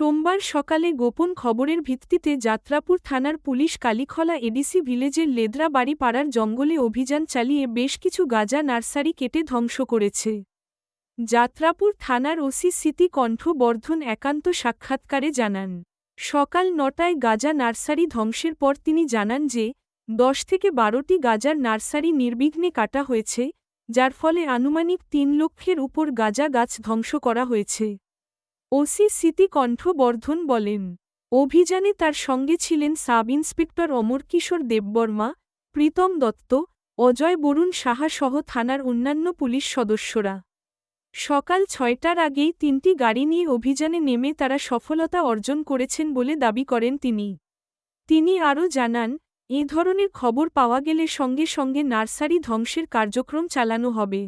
সোমবার সকালে গোপন খবরের ভিত্তিতে যাত্রাপুর থানার পুলিশ কালীখলা এডিসি ভিলেজের লেদ্রাবাড়ি পাড়ার জঙ্গলে অভিযান চালিয়ে বেশ কিছু গাঁজা নার্সারি কেটে ধ্বংস করেছে। যাত্রাপুর থানার ওসি স্মৃতি কণ্ঠ বর্ধন একান্ত সাক্ষাৎকারে জানান, সকাল নটায় গাজা নার্সারি ধ্বংসের পর তিনি জানান যে, দশ থেকে বারোটি গাজার নার্সারি নির্বিঘ্নে কাটা হয়েছে, যার ফলে আনুমানিক তিন লক্ষের উপর গাজা গাছ ধ্বংস করা হয়েছে। ওসি স্মৃতি কণ্ঠ বর্ধন বলেন, অভিযানে তার সঙ্গে ছিলেন সাব ইন্সপেক্টর অমরকিশোর দেববর্মা, প্রীতম দত্ত, অজয় বরুণ সাহা সহ থানার অন্যান্য পুলিশ সদস্যরা। সকাল ছয়টার আগেই তিনটি গাড়ি নিয়ে অভিযানে নেমে তারা সফলতা অর্জন করেছেন বলে দাবি করেন তিনি। তিনি আরও জানান, এ ধরনের খবর পাওয়া গেলে সঙ্গে সঙ্গে নার্সারি ধ্বংসের কার্যক্রম চালানো হবে।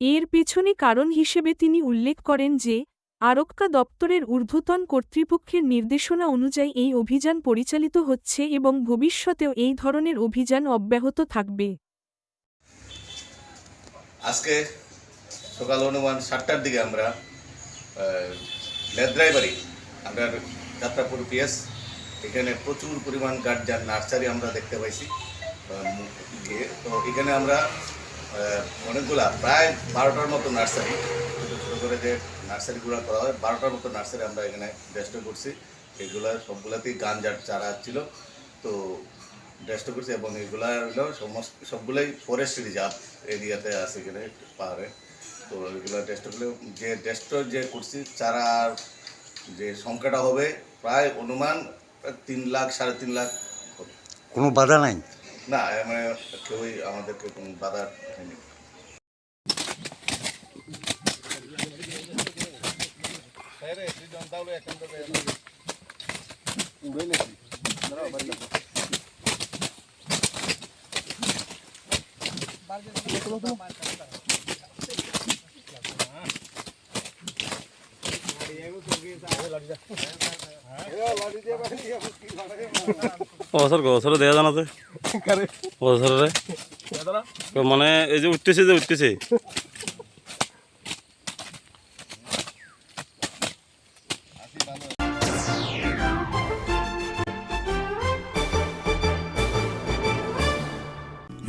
এর পেছনে কারণ হিসেবে তিনি উল্লেখ করেন যে আরক্কা দপ্তরের ঊর্ধ্বতন কর্তৃপক্ষের নির্দেশনা অনুযায়ী এই অভিযান পরিচালিত হচ্ছে এবং ভবিষ্যতেও এই ধরনের অভিযান অব্যাহত থাকবে। আজকে সকাল অনুমান সাতটার দিকে আমরা লেদ্রাই বাড়ি আমরা যাত্রাপুর পিএস, এখানে প্রচুর পরিমাণ গার্জার নার্সারি আমরা দেখতে পাইছি। তো এখানে আমরা অনেকগুলা প্রায় বারোটার মতো নার্সারি ছোটো ছোটো করে যে নার্সারিগুলো করা হয় বারোটার মতো নার্সারি আমরা এখানে ডেস্ট করছি। এগুলা সবগুলাতেই গান গাঞ্জার চারা ছিল। তো ডেস্ট করছি এবং এগুলা হলো সমস্ত সবগুলোই ফরেস্ট রিজার্ভ এরিয়াতে আছে এখানে পাহাড়ে। তো এগুলো ডেস্ট করলে যে ডেস্ট যে করছি চারার যে সংখ্যাটা হবে প্রায় অনুমান তিন লাখ সাড়ে তিন লাখ কোনো বাধা নাই? না মানে কেউই আমাদেরকে কোনো বাধা হয়নি বছর বছর দেয়া জানাতে বছরে মানে এই যে উঠতেছে যে উঠতেছে